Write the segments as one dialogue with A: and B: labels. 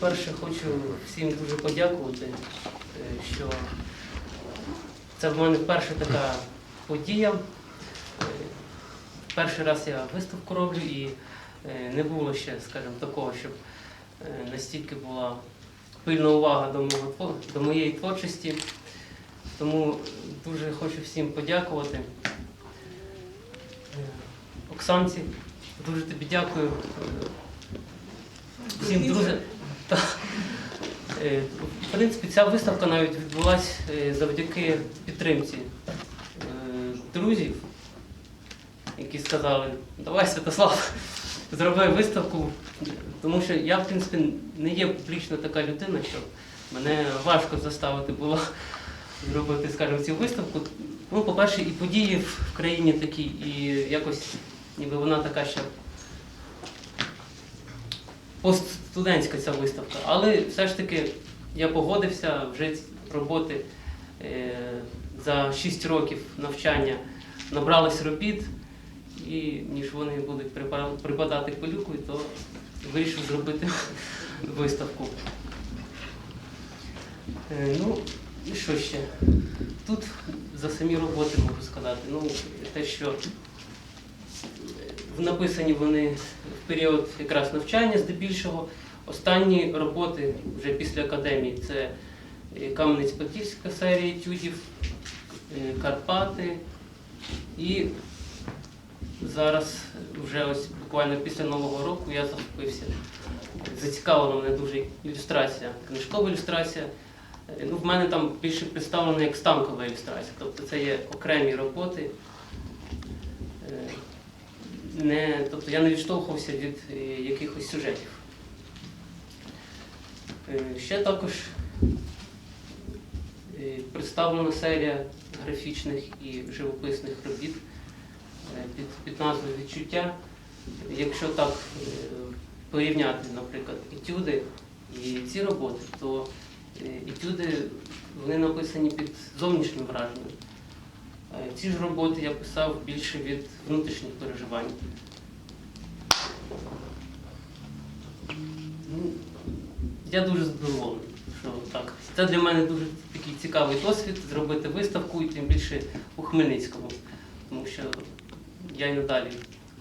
A: Перше хочу всім дуже подякувати, е, що це в мене перша така подія. Е, Перший раз я виставку роблю і е, не було ще, скажімо, такого, щоб настільки була пильна увага до, мого, до моєї творчості. Тому дуже хочу всім подякувати. Оксанці, дуже тобі дякую. Всім друзям. Та, е, В принципі, ця виставка навіть відбулася завдяки підтримці е, друзів, які сказали, давай Святослав, зроби виставку. Тому що я, в принципі, не є публічна така людина, що мене важко заставити було зробити, скажімо, цю виставку. Ну, по-перше, і події в країні такі, і якось ніби вона така ще постстудентська ця виставка. Але все ж таки я погодився вже роботи е, за 6 років навчання набрались робіт, і ніж вони будуть припадати пилюкою, то вирішив зробити виставку. Е, Ну, і що ще? Тут за самі роботи можу сказати. Ну, те, що написані вони в період якраз навчання здебільшого. Останні роботи вже після академії це е, Кам'янець-Подільська серія етюдів, е, Карпати. І зараз вже ось буквально після Нового року я захопився. Зацікавила мене дуже ілюстрація, книжкова ілюстрація. Е, Ну, в мене там більше представлена як станкова ілюстрація, тобто це є окремі роботи. Не, тобто я не відштовхувався від е, якихось сюжетів. Е, Ще також е, представлена серія графічних і живописних робіт під, під назвою Відчуття. Якщо так порівняти, наприклад, етюди і ці роботи, то етюди вони написані під зовнішнім враженням. Е, Ці ж роботи я писав більше від внутрішніх переживань. Ну, я дуже задоволений, що так. Це для мене дуже такий цікавий досвід зробити виставку і тим більше у Хмельницькому. Тому що я й надалі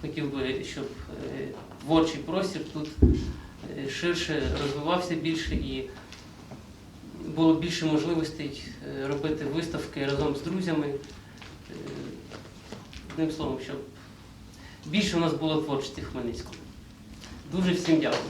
A: хотів би, щоб е, творчий простір тут е, ширше розвивався більше і було більше можливостей робити виставки разом з друзями. Е, Одним словом, щоб більше у нас було творчості в Хмельницькому. Дуже всім дякую.